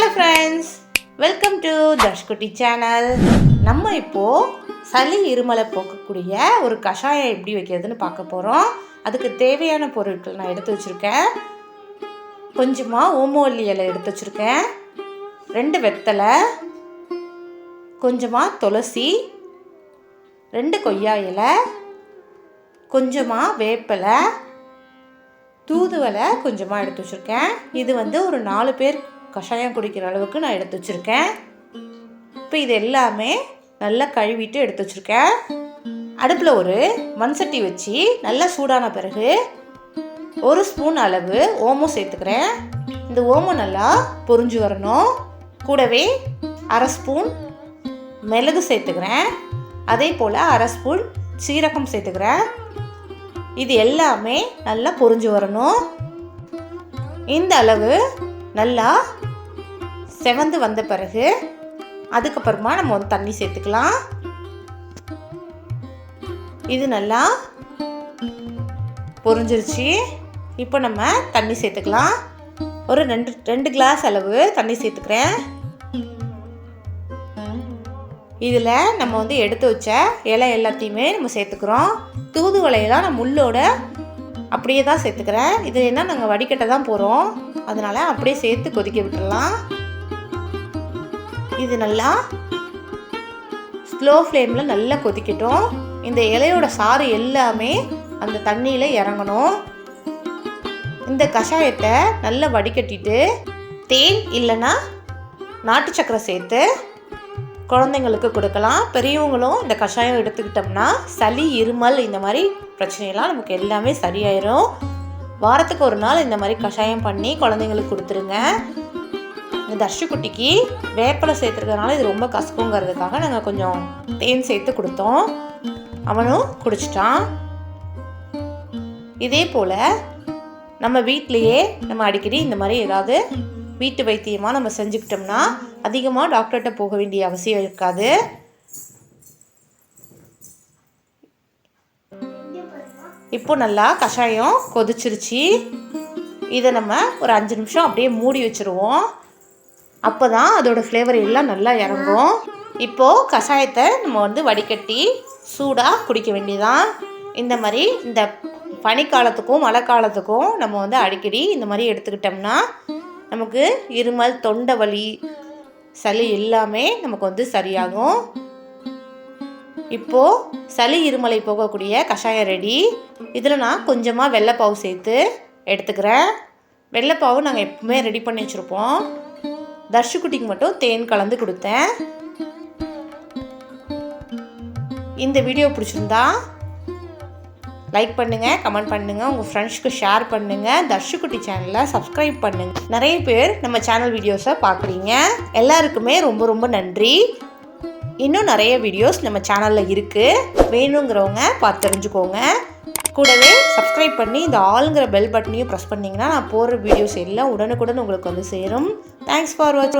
Hello friends welcome to Dashkutti channel நம்ம இப்போது சளி இருமலை போக்கக்கூடிய ஒரு கஷாயம் எப்படி வைக்கிறதுன்னு பார்க்க போகிறோம் அதுக்கு தேவையான பொருட்கள் நான் எடுத்து வச்சுருக்கேன். கொஞ்சமாக ஓமவல்லி இலை எடுத்து வச்சுருக்கேன். ரெண்டு வெத்தலை கொஞ்சமாக துளசி ரெண்டு கொய்யா இலை கொஞ்சமாக வேப்பலை தூதுவலை கொஞ்சமாக எடுத்து வச்சுருக்கேன். இது வந்து ஒரு நாலு பேர் கஷாயம் குடிக்கிற அளவுக்கு நான் எடுத்து வச்சுருக்கேன். இப்போ இது எல்லாமே நல்லா கழுவிட்டு எடுத்து வச்சுருக்கேன். அடுப்பில் ஒரு மண்சட்டி வச்சு நல்லா சூடான பிறகு ஒரு ஸ்பூன் அளவு ஓமம் சேர்த்துக்கிறேன். இந்த ஓமம் நல்லா பொரிஞ்சு வரணும். கூடவே அரை ஸ்பூன் மிளகு சேர்த்துக்கிறேன். அதே போல் அரை ஸ்பூன் சீரகம் சேர்த்துக்கிறேன். இது எல்லாமே நல்லா பொரிஞ்சு வரணும். இந்த அளவு நல்லா செவந்து வந்த பிறகு அதுக்கப்புறமா நம்ம வந்து தண்ணி சேர்த்துக்கலாம். இது நல்லா பொறிஞ்சிருச்சு இப்போ நம்ம தண்ணி சேர்த்துக்கலாம். ஒரு ரெண்டு ரெண்டு கிளாஸ் அளவு தண்ணி சேர்த்துக்கிறேன். இதில் நம்ம வந்து எடுத்து வச்ச இலை எல்லாத்தையுமே நம்ம சேர்த்துக்கிறோம். தூதுவளையெல்லாம் நம்ம முள்ளோட அப்படியே தான் சேர்த்துக்கிறேன். இது என்ன நாங்கள் வடிகட்ட தான் போகிறோம் அதனால் அப்படியே சேர்த்து கொதிக்க விட்டுடலாம். இது நல்லா ஸ்லோ ஃப்ளேமில் நல்லா கொதிக்கட்டும். இந்த இலையோட சாறு எல்லாமே அந்த தண்ணியில் இறங்கணும். இந்த கஷாயத்தை நல்லா வடிகட்டிட்டு தேன் இல்லைன்னா நாட்டு சக்கரை சேர்த்து குழந்தைங்களுக்கு கொடுக்கலாம். பெரியவங்களும் இந்த கஷாயம் எடுத்துக்கிட்டோம்னா சளி இருமல் இந்த மாதிரி பிரச்சனையெல்லாம் நமக்கு எல்லாமே சரியாயிரும். வாரத்துக்கு ஒரு நாள் இந்த மாதிரி கஷாயம் பண்ணி குழந்தைங்களுக்கு கொடுத்துருங்க. இந்த தர்ஷுக்குட்டிக்கு வேப்பிலை சேர்த்துருக்கறனால இது ரொம்ப கசக்குங்கிறதுக்காக நாங்கள் கொஞ்சம் தேன் சேர்த்து கொடுத்தோம். அவனும் குடிச்சிட்டான். இதே போல் நம்ம வீட்லேயே நம்ம அடிக்கடி இந்த மாதிரி ஏதாவது வீட்டு வைத்தியமாக நம்ம செஞ்சுக்கிட்டோம்னா அதிகமாக டாக்டர்கிட்ட போக வேண்டிய அவசியம் இருக்காது. இப்போ நல்லா கஷாயம் கொதிச்சிருச்சு. இதை நம்ம ஒரு அஞ்சு நிமிஷம் அப்படியே மூடி வச்சுருவோம். அப்போ தான் அதோடய ஃப்ளேவர் எல்லாம் நல்லா இறங்கும். இப்போது கஷாயத்தை நம்ம வந்து வடிகட்டி சூடாக குடிக்க வேண்டியதான் இந்த மாதிரி இந்த பனிக்காலத்துக்கும் மழை காலத்துக்கும் நம்ம வந்து அடிக்கடி இந்த மாதிரி எடுத்துக்கிட்டோம்னா நமக்கு இருமல் தொண்டை வலி சளி எல்லாமே நமக்கு வந்து சரியாகும். இப்போது சளி இருமலை போகக்கூடிய கஷாயம் ரெடி. இதில் நான் கொஞ்சமாக வெள்ளைப்பாவு சேர்த்து எடுத்துக்கிறேன். வெள்ளைப்பாவு நாங்கள் எப்பவுமே ரெடி பண்ணி வச்சுருப்போம். தர்ஷுக்குட்டிக்கு மட்டும் தேன் கலந்து கொடுத்தேன். இந்த வீடியோ பிடிச்சிருந்தா லைக் பண்ணுங்கள் கமெண்ட் பண்ணுங்கள் உங்கள் ஃப்ரெண்ட்ஸ்க்கு ஷேர் பண்ணுங்கள் தர்ஷுக்குட்டி சேனலை சப்ஸ்கிரைப் பண்ணுங்கள் நிறைய பேர் நம்ம சேனல் வீடியோஸை பார்க்குறீங்க. எல்லாருக்குமே ரொம்ப ரொம்ப நன்றி. இன்னும் நிறைய வீடியோஸ் நம்ம சேனலில் இருக்குது வேணுங்கிறவங்க பார்த்து தெரிஞ்சுக்கோங்க. கூடவே சப்ஸ்கிரைப் பண்ணி இந்த ஆளுங்கிற பெல் பட்டனையும் ப்ரெஸ் பண்ணிங்கன்னா நான் போடுற வீடியோஸ் எல்லாம் உடனுக்குடன் உங்களுக்கு வந்து சேரும். தேங்க்ஸ் ஃபார் வாட்சிங்